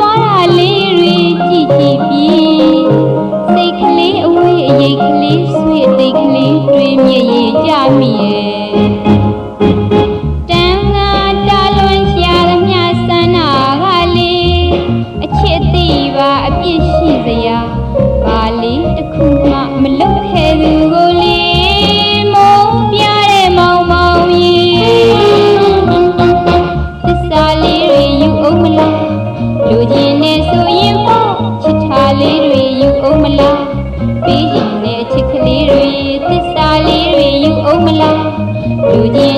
দয়ালে 有点。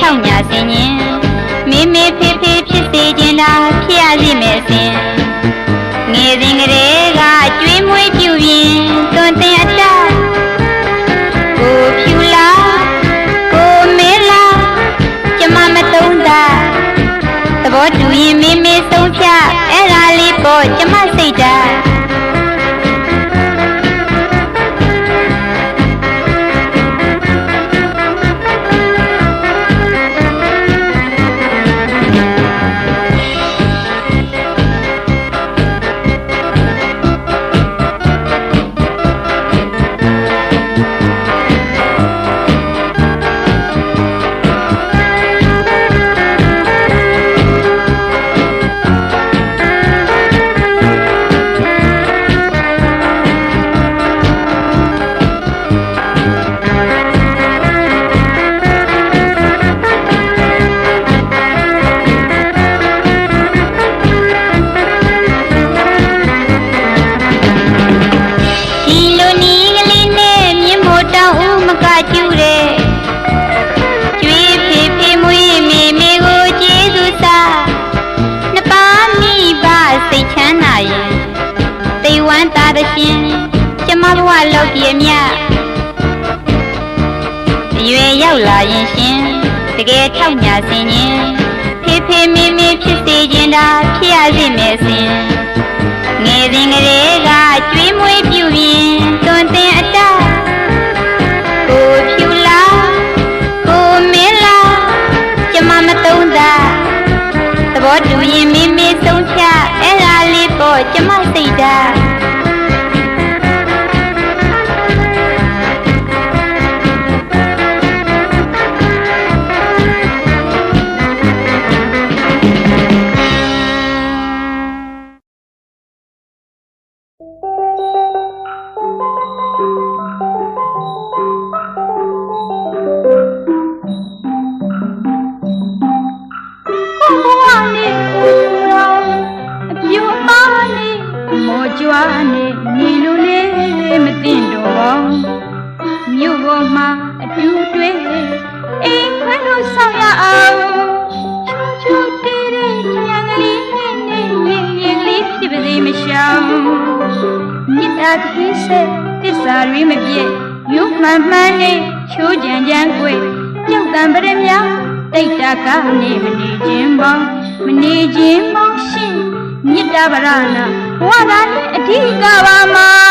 ဖြောင်းညာစင်ရင်မေမေဖေဖေဖြစ်စေခြင်းသာဖြစ်ရစီမယ်စင်ငယ်စဉ်ကလေးကကျွေးမွေးပြုပြင် ရင်ရှင်တကယ်ထောက်ညာစင်ရင်ဖေဖေမေမေဖြစ်စေခြင်းသာဖြစ်ရစေမယ်စင်ငယ်စဉ်ကလေးကကျွေးမွေးပြုရင်တွင်တင်အတကိုဖြူလာကိုမင်းလာကျမမတုံးတာသဘောတူရင်မေမေဆုံးဖြတ်အဲ့ဒါလေးပေါ့ကျမစိတ်ဓာတ် ကြွားနဲ့နေလိုလေးမသိတော့မြို့ပေါ်မှာအတူတွဲအိမ်ခွဲလို့ဆောင်ရအောင်ချူချူတေးတဲ့ထရံကလေးနဲ့နဲ့ရင်ရင်လေးဖြစ်ပါစေမရှောင်မြစ်တာသေးဆက်တစ္ဆာတွေမပြည့်ရုပ်မှန်မှန်နဲ့ချိုးကြံကြံကွယ်ကြောက်တံပရမြတိတ်တာကနေမနေခြင်းပေါင်းမနေခြင်းပေါင်းရှင်မြစ်တာဗရဏ ဝါဒနဲ့အဓိကပါမော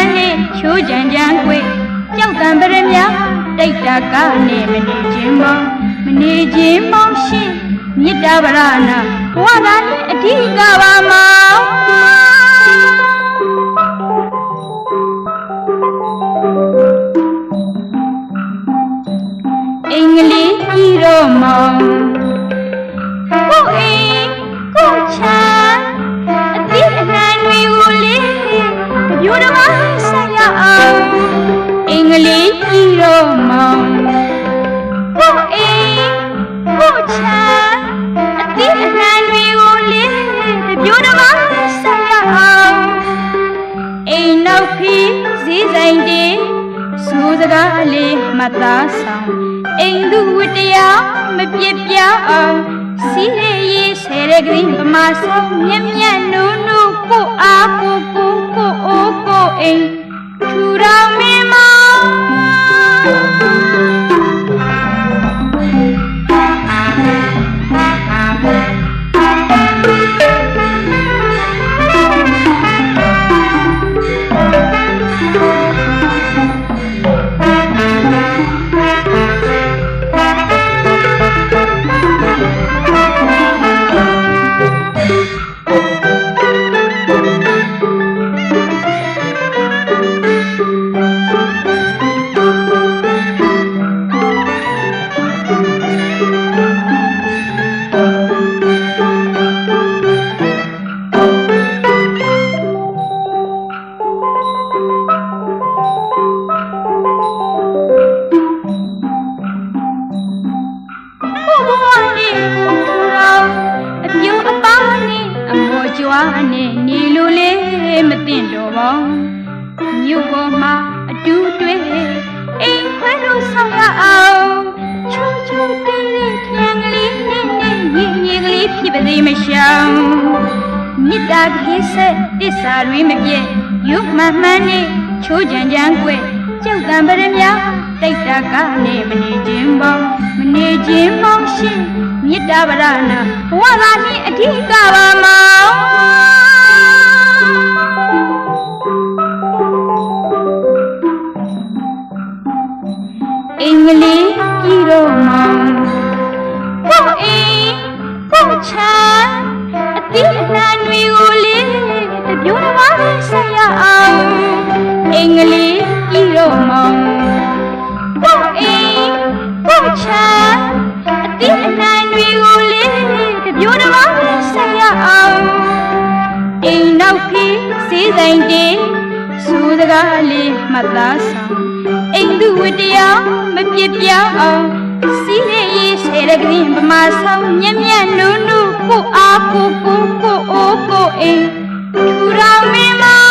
န်မှန်နဲ့ချိုးကြံကြံခွေကြောက်တံပရမြတိတ်တာကနေမနေခြင်းမောင်းမနေခြင်းမောင်းရှင်မြစ်တာဗရဏဘဝသာနဲ့အဓိကပါမောင်းအင်္ဂလိပ်ကြီးတော့မောင်းကိုအိမ်ကိုချ သားဆောင်အိမ်သူဝတ္တရားမပြစ်ပြအောင်စီးရရေးဆယ်တဲ့ကလေးပမာဆောင်မြက်မြက်နုနုကိုအားကိုကိုကိုအိုးကိုအိမ်ထူတော်မင်းမောင် ပြည့်ရုပ်မှန်မှန်နဲ့ချိုးကြံကြံကွယ်ကြောက်တံပရမြတိတ်တာကနေမနေခြင်းပေါင်းမနေခြင်းပေါင်းရှင်မြစ်တာဗရဏဘဝသာနှင့်အဓိကပါမောင်အင်္ဂလိပ်ကြီးတော့မောင်ကိုအိမ်ကိုချ ကလေးဤတော့မောင်ကိုအိမ်ကိုချာအတိအနိုင်တွေကိုလေးတပြိုးတမဆက်ရအောင်အိမ်နောက်ဖေးစေးဆိုင်တေးစူးစကားလေးမသားဆောင်အိမ်သူဝတရားမပြစ်ပြောင်းအောင်စီးလေးရေးဆဲတဲ့ကရင်ပမာဆောင်မြက်မြက်နုံနုကိုအားကိုကိုကိုအိုးကိုအိမ်ထူရာမင်းမ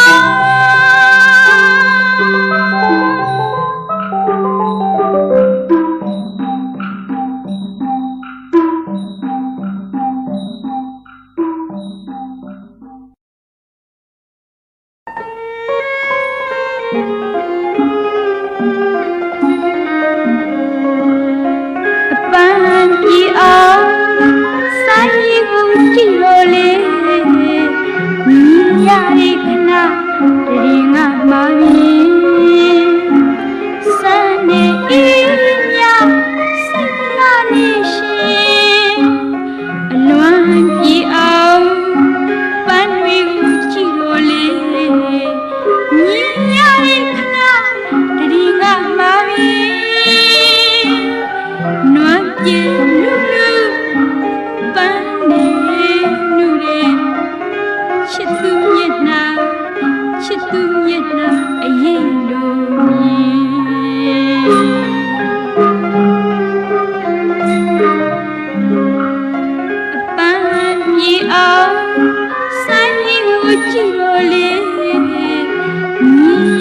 ကြည့်လို့လေမြင်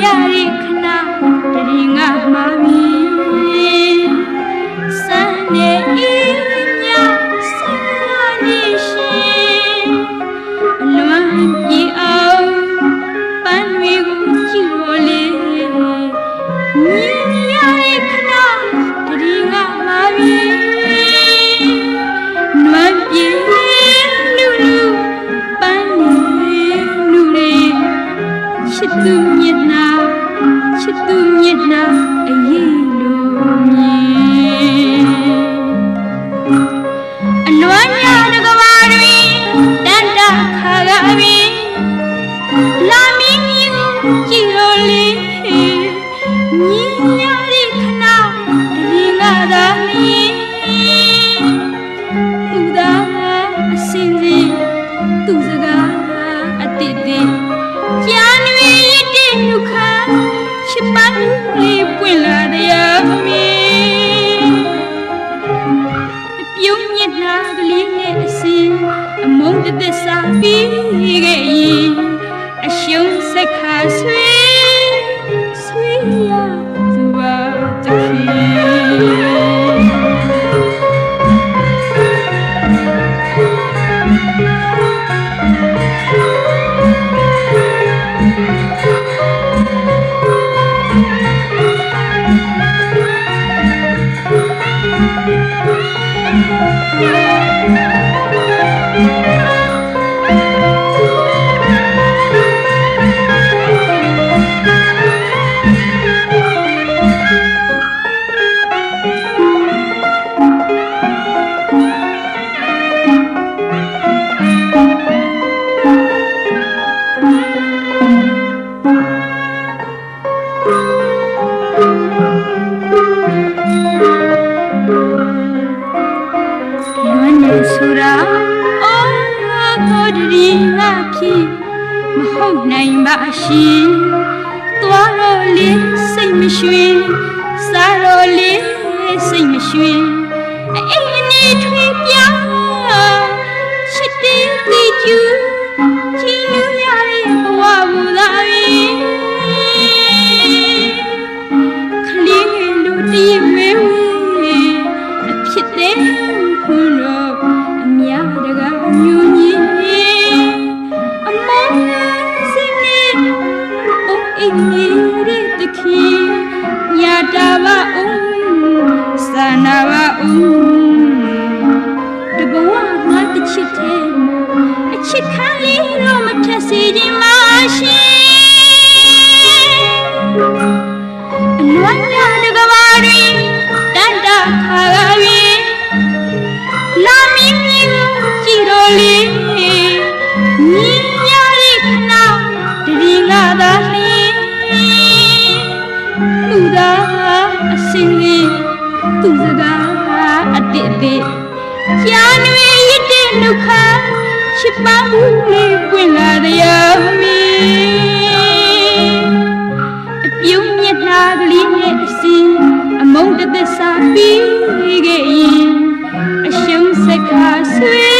ရတဲ့ခဏတရင်ကမှာမီ ချစ်သူမျက်နှာအရေး Thank you. ကိုတည်းငါဖြစ်မဟုတ်နိုင်ပါရှင်သွားတော့လေစိတ်မရွှင်စားတော့လေစိတ်မရွှင်အဲ့ဒီနေထ စီစီသူစကားအတိအသေးရှားနွေရစ်တဲ့နှုတ်ခါချစ်ပါမှုလေးပွင့်လာတရားမီအပြုံးမျက်နှာကလေးနဲ့အစီအမုန်းတသက်စာပြီးခဲ့ရင်အရှုံးစကားဆွေး